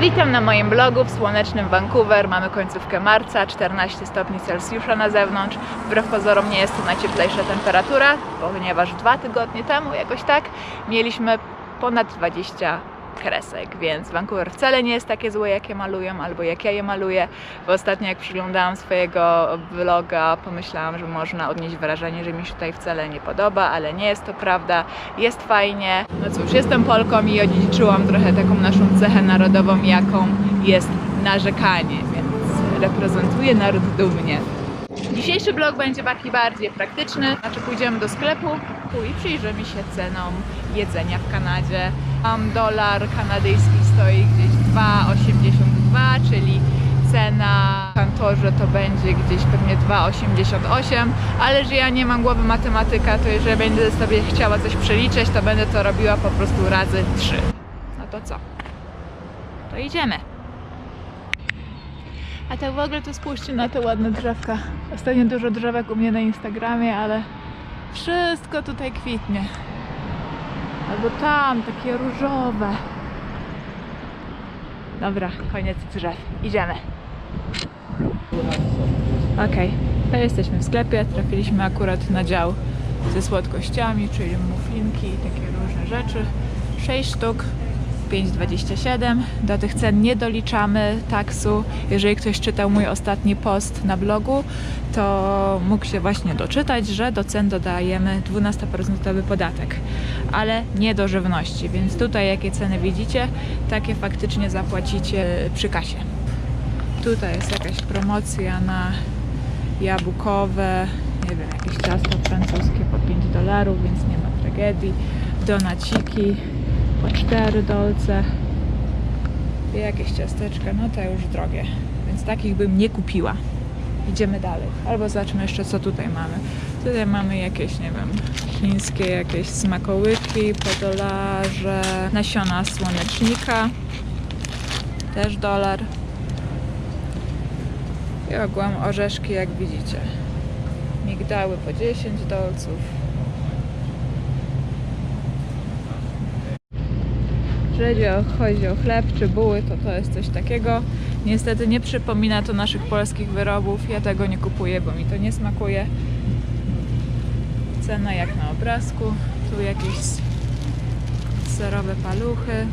Witam na moim blogu w słonecznym Vancouver. Mamy końcówkę marca, 14 stopni Celsjusza na zewnątrz. Wbrew pozorom nie jest to najcieplejsza temperatura, ponieważ dwa tygodnie temu jakoś tak mieliśmy ponad 20 kresek, więc Vancouver wcale nie jest takie złe, jakie malują, albo jak ja je maluję. Bo ostatnio jak przyglądałam swojego vloga, pomyślałam, że można odnieść wrażenie, że mi się tutaj wcale nie podoba, ale nie jest to prawda. Jest fajnie. No cóż, jestem Polką i odziedziczyłam trochę taką naszą cechę narodową, jaką jest narzekanie, więc reprezentuję naród dumnie. Dzisiejszy vlog będzie taki bardziej praktyczny, znaczy pójdziemy do sklepu i przyjrzymy się cenom jedzenia w Kanadzie. Tam dolar kanadyjski stoi gdzieś 2,82, czyli cena w kantorze to będzie gdzieś pewnie 2,88, ale że ja nie mam głowy matematyka, to jeżeli będę sobie chciała coś przeliczyć, to będę to robiła po prostu razy 3. No to co? To idziemy. A tak w ogóle to spójrzcie na te ładne drzewka. Ostatnio dużo drzewek u mnie na Instagramie, ale wszystko tutaj kwitnie. Albo tam, takie różowe. Dobra, koniec drzew. Idziemy. Okej, to jesteśmy w sklepie. Trafiliśmy akurat na dział ze słodkościami, czyli muffinki i takie różne rzeczy. 6 sztuk 5,27. Do tych cen nie doliczamy taksu. Jeżeli ktoś czytał mój ostatni post na blogu, to mógł się właśnie doczytać, że do cen dodajemy 12% podatek, ale nie do żywności. Więc tutaj jakie ceny widzicie, takie faktycznie zapłacicie przy kasie. Tutaj jest jakaś promocja na jabłkowe, nie wiem, jakieś ciasto francuskie po 5 dolarów, więc nie ma tragedii. Donaciki 4 dolce. I jakieś ciasteczka, no to już drogie, więc takich bym nie kupiła. Idziemy dalej. Albo zobaczmy jeszcze, co tutaj mamy. Tutaj mamy jakieś, nie wiem, chińskie jakieś smakołyki po dolarze, nasiona słonecznika, też dolar. I ogółem orzeszki, jak widzicie. Migdały po 10 dolców. Jeżeli chodzi o chleb czy buły, to to jest coś takiego. Niestety nie przypomina to naszych polskich wyrobów. Ja tego nie kupuję, bo mi to nie smakuje. Cena jak na obrazku. Tu jakieś serowe paluchy.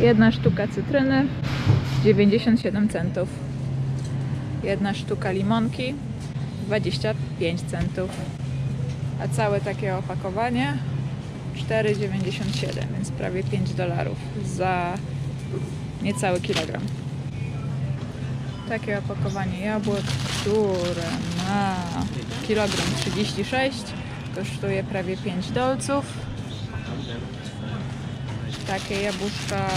Jedna sztuka cytryny 97 centów. Jedna sztuka limonki 25 centów. A całe takie opakowanie 4,97, więc prawie 5 dolarów za niecały kilogram. Takie opakowanie jabłek, które ma kilogram 36, kosztuje prawie 5 dolców. Takie jabłuszka,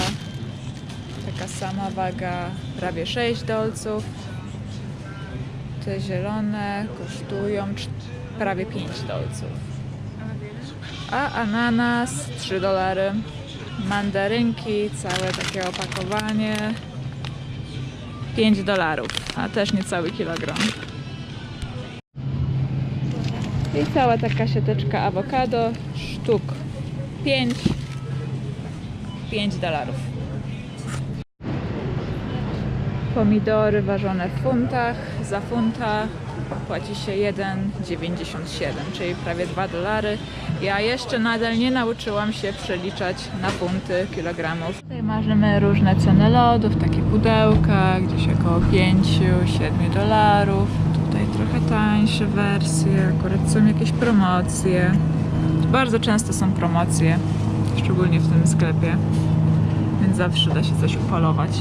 taka sama waga, prawie 6 dolców. Te zielone kosztują prawie 5 dolców. A ananas 3 dolary. Mandarynki, całe takie opakowanie 5 dolarów, a też niecały kilogram. I cała taka siateczka awokado, sztuk 5, 5 dolarów. Pomidory ważone w funtach. Za funta płaci się 1,97, czyli prawie 2 dolary. Ja jeszcze nadal nie nauczyłam się przeliczać na funty kilogramów. Tutaj marzymy różne ceny lodów, takie pudełka, gdzieś około 5-7 dolarów. Tutaj trochę tańsze wersje, akurat są jakieś promocje. Bardzo często są promocje, szczególnie w tym sklepie zawsze da się coś upolować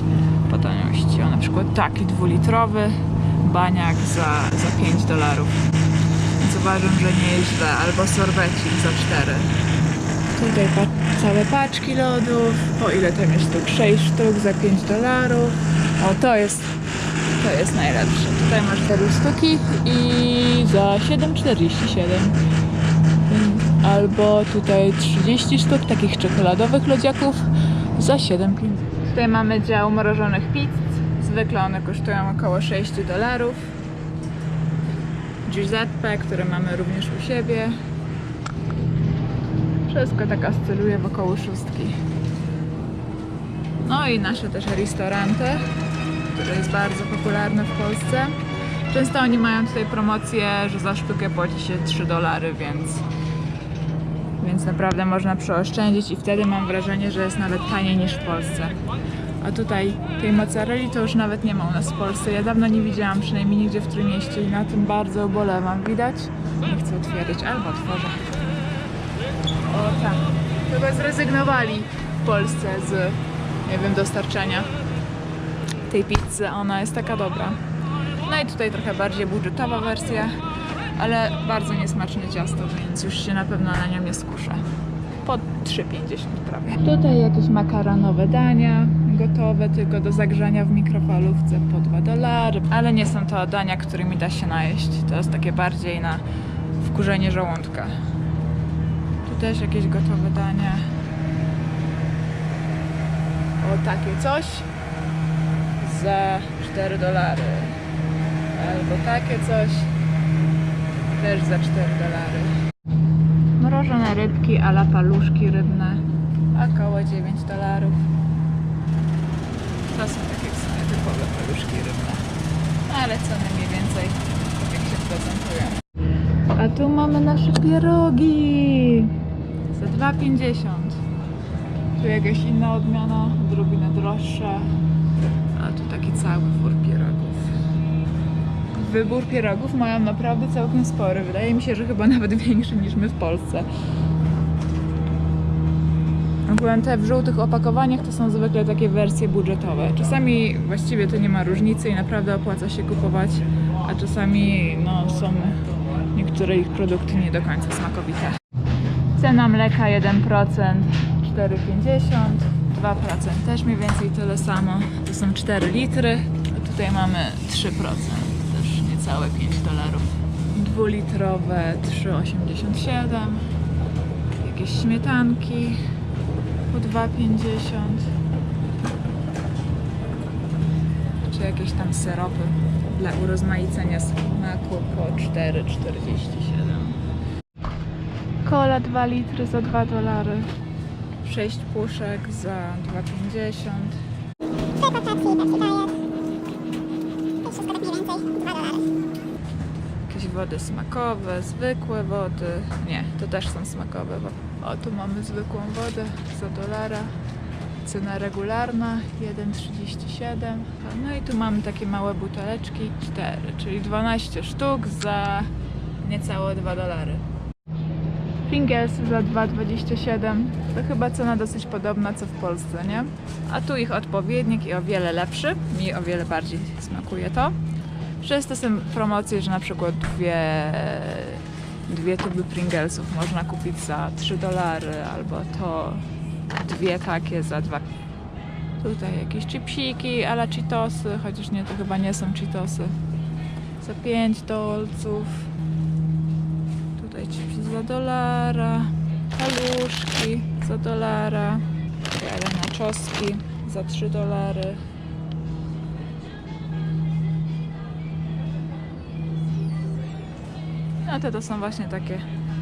po taniości. O, na przykład taki dwulitrowy baniak za, za 5 dolarów. Więc uważam, że nie jest źle. Albo sorbecik za 4. Tutaj pa- całe paczki lodów. O ile tam jest sztuk? 6 sztuk za 5 dolarów. O, to jest to jest najlepsze. Tutaj masz 4 sztuki i za 7,47. Albo tutaj 30 sztuk takich czekoladowych lodziaków za 7,50. Tutaj mamy dział mrożonych pizz. Zwykle one kosztują około 6 dolarów. Giuseppe, które mamy również u siebie. Wszystko tak oscyluje wokoło szóstki. No i nasze też restauranty, które jest bardzo popularne w Polsce. Często oni mają tutaj promocję, że za sztukę płaci się 3 dolary, więc, więc naprawdę można przeoszczędzić i wtedy mam wrażenie, że jest nawet taniej niż w Polsce. A tutaj tej mozzarelli to już nawet nie ma u nas w Polsce. Ja dawno nie widziałam, przynajmniej nigdzie w Trójmieście i na tym bardzo ubolewam. Widać? Nie chcę otwierać, albo otworzę. O tak. Chyba zrezygnowali w Polsce z, nie wiem, dostarczenia tej pizzy. Ona jest taka dobra. No i tutaj trochę bardziej budżetowa wersja, ale bardzo niesmaczne ciasto, więc już się na pewno na nią nie skuszę. Po 3,50 prawie. Tutaj jakieś makaronowe dania, gotowe tylko do zagrzania w mikrofalówce po 2 dolary, ale nie są to dania, którymi da się najeść. To jest takie bardziej na wkurzenie żołądka. Tu też jakieś gotowe dania. O, takie coś za 4 dolary. Albo takie coś też za 4 dolary. Mrożone rybki ala paluszki rybne około 9 dolarów. To są takie w sumie typowe paluszki rybne. Ale ceny mniej więcej tak jak się prezentują. A tu mamy nasze pierogi za 2,50. Tu jakaś inna odmiana, odrobinę droższa. A tu taki cały wór pierogów. Wybór pierogów mają naprawdę całkiem spory. Wydaje mi się, że chyba nawet większy niż my w Polsce. Ogółem te w żółtych opakowaniach to są zwykle takie wersje budżetowe. Czasami właściwie to nie ma różnicy i naprawdę opłaca się kupować, a czasami no, są niektóre ich produkty nie do końca smakowite. Cena mleka 1%, 4,50, 2% też mniej więcej tyle samo. To są 4 litry, a tutaj mamy 3%, też niecałe 5 dolarów. Dwulitrowe 3,87, jakieś śmietanki po 2,50 czy jakieś tam syropy dla urozmaicenia smaku po 4,47 Cola 2 litry za 2 dolary 6 puszek za 2,50 Tylko Pepsi, Pepsi Diet. Wody smakowe, zwykłe wody. Nie, to też są smakowe. O, tu mamy zwykłą wodę za dolara. Cena regularna 1,37. No i tu mamy takie małe buteleczki 4, czyli 12 sztuk za niecałe 2 dolary. Pringles za 2,27. To chyba cena dosyć podobna co w Polsce, nie? A tu ich odpowiednik i o wiele lepszy. Mi o wiele bardziej smakuje to. Często są promocje, że na przykład dwie, dwie tuby Pringlesów można kupić za 3 dolary, albo to dwie takie za 2. Tutaj jakieś chipsiki, ale Cheetosy, chociaż nie, to chyba nie są Cheetosy. Za 5 dolców. Tutaj chipsy za dolara. Paluszki za dolara. Jadę na czoski za 3 dolary. No to to są właśnie takie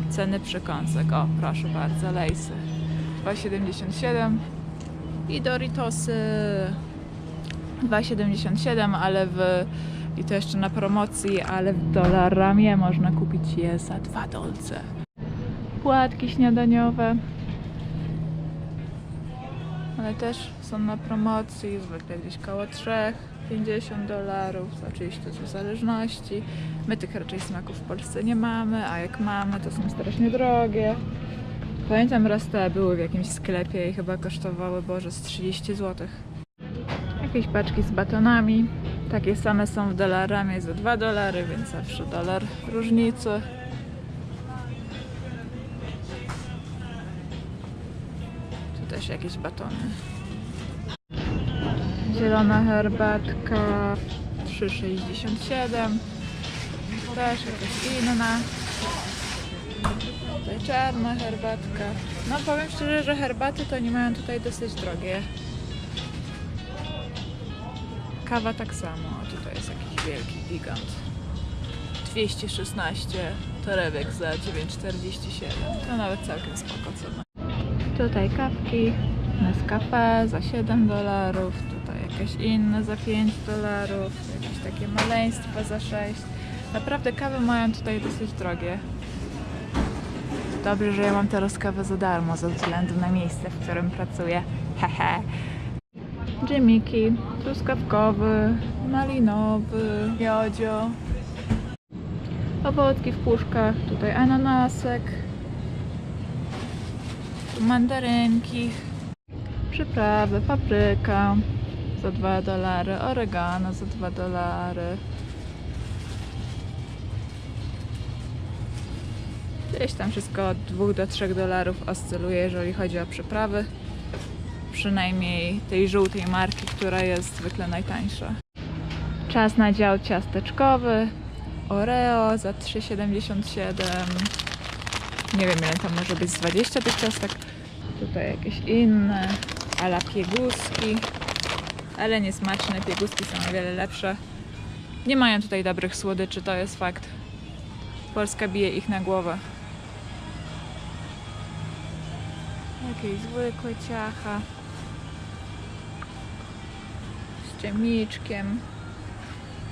ceny przekąsek. O, proszę bardzo, lejsy. 2,77 i Doritosy 2,77, ale w i to jeszcze na promocji, ale w dolarami można kupić je za 2 dolce. Płatki śniadaniowe. Ale też są na promocji, zwykle gdzieś koło 3, 50 dolarów, oczywiście to w zależności. My tych raczej smaków w Polsce nie mamy, a jak mamy, to są strasznie drogie. Pamiętam raz te były w jakimś sklepie i chyba kosztowały, Boże, z 30 zł. Jakieś paczki z batonami. Takie same są w dolarami za 2 dolary, więc zawsze dolar różnicy. Tu też jakieś batony. Zielona herbatka 3,67. Też jakaś inna. Tutaj czarna herbatka. No powiem szczerze, że herbaty to nie mają tutaj dosyć drogie. Kawa tak samo. Tutaj jest jakiś wielki gigant. 216 to torebek za 9,47. To nawet całkiem spoko cena. Tutaj kawki Nescafe za 7 dolarów, tutaj jakieś inne za 5 dolarów, jakieś takie maleństwa za 6. Naprawdę kawy mają tutaj dosyć drogie. Dobrze, że ja mam teraz kawę za darmo ze względu na miejsce, w którym pracuję. Hehe. Dżemiki, truskawkowy, malinowy, miodzio. Owocki w puszkach, tutaj ananasek, mandarynki, przyprawy, papryka za 2 dolary, oregano za 2 dolary. Gdzieś tam wszystko od 2 do 3 dolarów oscyluje, jeżeli chodzi o przyprawy. Przynajmniej tej żółtej marki, która jest zwykle najtańsza. Czas na dział ciasteczkowy. Oreo za 3,77. Nie wiem ile tam może być z 20 tych ciastek. Tutaj jakieś inne, ala pieguski. Ale niesmaczne, pieguski są o wiele lepsze. Nie mają tutaj dobrych słodyczy, to jest fakt. Polska bije ich na głowę. Jakieś zwykłe ciacha. Z ciemniczkiem.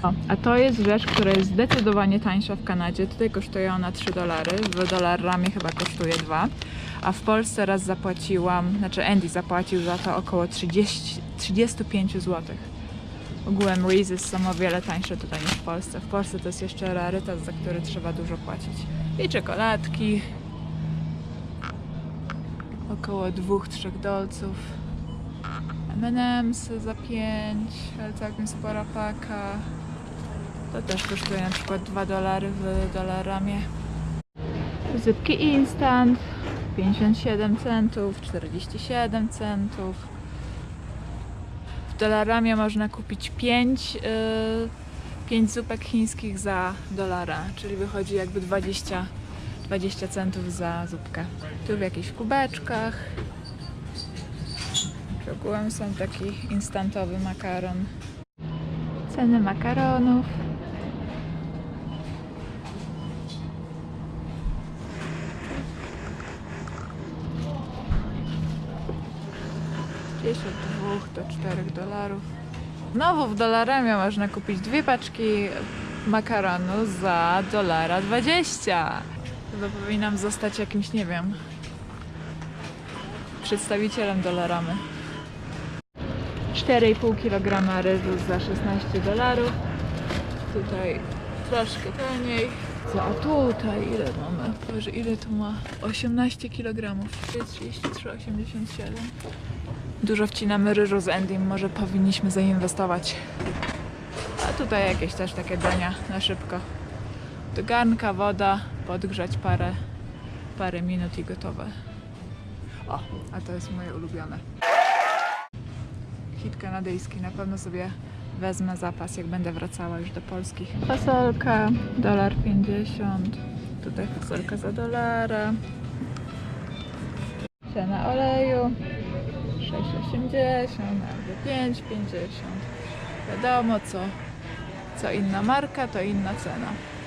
A to jest rzecz, która jest zdecydowanie tańsza w Kanadzie. Tutaj kosztuje ona 3 dolary, w dolarami chyba kosztuje 2. A w Polsce raz zapłaciłam, znaczy Andy zapłacił za to około 30, 35 zł. Ogółem Reese's są o wiele tańsze tutaj niż w Polsce. W Polsce to jest jeszcze rarytas, za który trzeba dużo płacić. I czekoladki. Około 2-3 dolców. M&M's za 5, ale całkiem spora paka. To też kosztuje na przykład 2 dolary w dolaramie. Zypki instant 57 centów, 47 centów. W dolaramie można kupić 5 yy, 5 zupek chińskich za dolara, czyli wychodzi jakby 20, 20 centów za zupkę. Tu w jakichś kubeczkach. Ogółem są taki instantowy makaron. Ceny makaronów. Gdzieś od 2 do 4 dolarów. Znowu w dolaramie można kupić dwie paczki makaronu za dolara 20. Chyba powinnam zostać jakimś, nie wiem, przedstawicielem dolaramy. 4,5 kg ryżu za 16 dolarów. Tutaj troszkę taniej. Co, A tutaj ile mamy? Boże, ile tu ma? 18 kg. 33,87. Dużo wcinamy ryżu z Endym, może powinniśmy zainwestować. A tutaj jakieś też takie dania na szybko. Do garnka woda, podgrzać parę, parę minut i gotowe. O, a to jest moje ulubione. Hit kanadyjski, na pewno sobie wezmę zapas, jak będę wracała już do Polski. Fasolka, dolar 50. Tutaj fasolka za dolara. Cena oleju 6,80 albo 5,50. Wiadomo co, co inna marka, to inna cena.